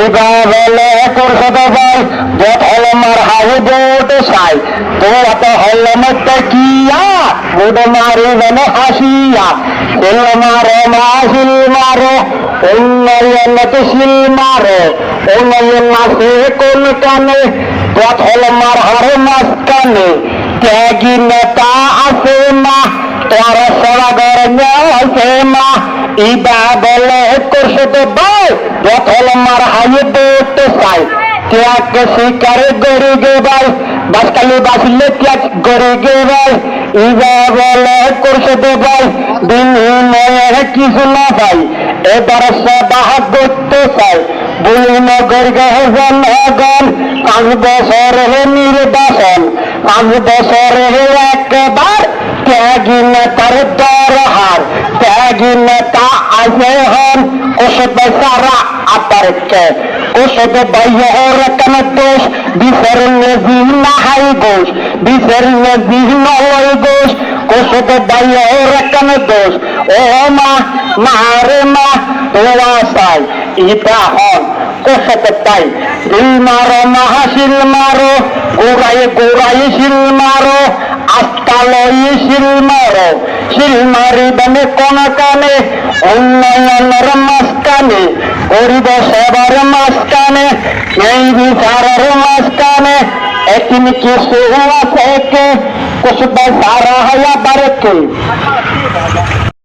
এবার বলে করছে তো ভাই যত হল মার হাউ বোট সাই। তো এত হল মতো কিয়া বুড মারি বনে হাসিয়া শিল মারো মা শিল মারো উন্নয়ন তো শিল মারো। উন্নয়ন মাসে কোন কানে যত হল মার হারে মাঝখানে। ত্যাগী নেতা ইবা বলে করছে তো ভাই যখন মার হাইয়ে পড়তে চাই, ত্যাগ শিকারে গড়ে গে ভাই। বাসকালি বাসলে ত্যাগ গড়ে গে ভাই। ইবা বলে করছে তো ভাই, বিনিময়ে কিছু না ভাই। এবার সবাহ করতে চাই। বুলনগর গহন গন পাঁচ বছর হে নির্বাচন পাঁচ বছর হে একবার ত্যাগী নেতার দরহার, ত্যাগী নেতা হন ওষুধ সারা আপারকে ওষুধ বাইহর কেন দোষ বিচার নেজি হাই গোষ বিচার নেজি নয় গোষ ওষুধ বাইহর কেন দোষ ও মা মারে মা তোরা চাই ইটা হন কোষত পাই শিল মারো মাহাশিল মারো গোড়ায় গোড়ায় শিল মারো মারো শিল মারি বনে কোন কানে উন্নয়নের মাঝখানে, গরিব সেবার মাঝখানে এই বিচারের মাঝখানে একিন কিছু আছে কে কুসুবা সারা হয়া বারকে